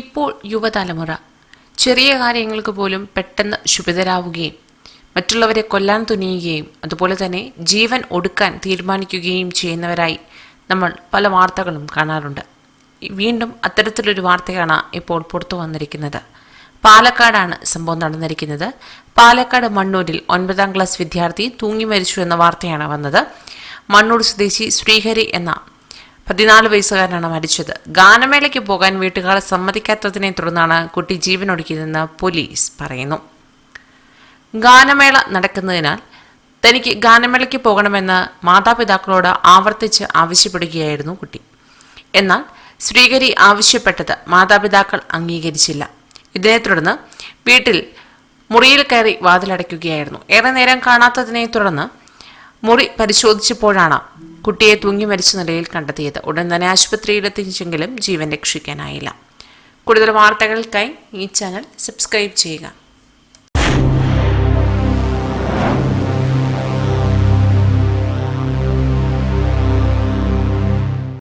ഇപ്പോൾ യുവതലമുറ. ചെറിയ കാര്യങ്ങൾക്ക് പോലും പെട്ടെന്ന് ശുഭിതരാവുകയും മറ്റുള്ളവരെ കൊല്ലാൻ തുനിയുകയും അതുപോലെ തന്നെ ജീവൻ ഒടുക്കാൻ തീരുമാനിക്കുകയും ചെയ്യുന്നവരായി നമ്മൾ പല വാർത്തകളും കാണാറുണ്ട്. വീണ്ടും അത്തരത്തിലൊരു വാർത്തയാണ് ഇപ്പോൾ പുറത്തു വന്നിരിക്കുന്നത്. പാലക്കാടാണ് സംഭവം നടന്നിരിക്കുന്നത്. പാലക്കാട് മണ്ണൂരിൽ ഒൻപതാം ക്ലാസ് വിദ്യാർത്ഥി തൂങ്ങി മരിച്ചു എന്ന വാർത്തയാണ് വന്നത്. മണ്ണൂർ സ്വദേശി ശ്രീഹരി എന്ന പതിനാല് വയസ്സുകാരനാണ് മരിച്ചത്. ഗാനമേളയ്ക്ക് പോകാൻ വീട്ടുകാരെ സമ്മതിക്കാത്തതിനെ തുടർന്നാണ് കുട്ടി ജീവനൊടുക്കിയതെന്ന് പോലീസ് പറയുന്നു. ഗാനമേള നടക്കുന്നതിനാൽ തനിക്ക് ഗാനമേളയ്ക്ക് പോകണമെന്ന് മാതാപിതാക്കളോട് ആവർത്തിച്ച് ആവശ്യപ്പെടുകയായിരുന്നു കുട്ടി. എന്നാൽ ശ്രീകരി ആവശ്യപ്പെട്ടത് മാതാപിതാക്കൾ അംഗീകരിച്ചില്ല. ഇതിനെ തുടർന്ന് വീട്ടിൽ മുറിയിൽ കയറി വാതിലടയ്ക്കുകയായിരുന്നു. ഏറെ നേരം കാണാത്തതിനെ തുടർന്ന് മുറി പരിശോധിച്ചപ്പോഴാണ് കുട്ടിയെ തൂങ്ങി മരിച്ച നിലയിൽ കണ്ടെത്തിയത്. ഉടൻ തന്നെ ആശുപത്രിയിലെത്തിച്ചെങ്കിലും ജീവൻ രക്ഷിക്കാനായില്ല. കൂടുതൽ വാർത്തകൾക്കായി ഈ ചാനൽ സബ്സ്ക്രൈബ് ചെയ്യുക.